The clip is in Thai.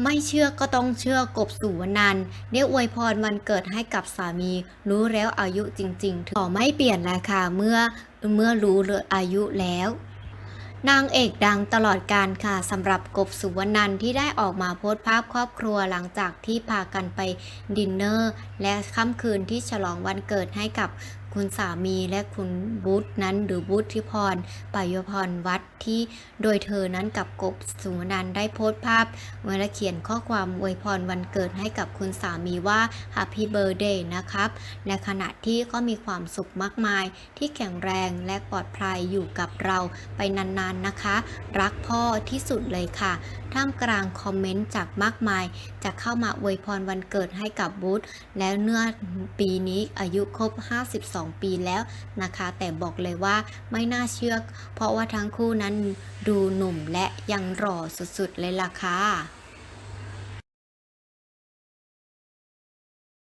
ไม่เชื่อก็ต้องเชื่อกบสุวรรณันได้อวยพรวันเกิดให้กับสามี รู้แล้วอายุจริงๆขอไม่เปลี่ยนแล้วค่ะเมื่อเมื่อรู้เลยอายุแล้ว นางเอกดังตลอดการค่ะสำหรับกบสุวรรณันท์ที่ได้ออกมาโพสต์ภาพครอบครัวหลังจากที่พากันไปดินเนอร์ และค่ำคืนที่ฉลองวันเกิดให้กับ คุณสามีและคุณบุ๊ทนั้นหรือบุ๊ทธิพรปายพรวัดที่โดยเธอนั้นกับกบสุวรรณันได้โพสต์ภาพและเขียนข้อความอวยพรวันเกิดให้กับคุณสามีว่า Happy Birthday นะครับในขณะที่ก็มีความสุขมากมาย ที่แข็งแรงและปลอดภัยอยู่กับเราไปนานๆนะคะ รักพ่อที่สุดเลยค่ะท่ามกลางคอมเมนต์จากมากมาย จะเข้ามาอวยพรวันเกิดให้กับบูธและเนื่อปีนี้อายุครบ 52ปีแล้วนะคะ แต่บอกเลยว่าไม่น่าเชื่อ เพราะว่าทั้งคู่นั้นดูหนุ่มและยังหล่อสุดๆเลยล่ะค่ะ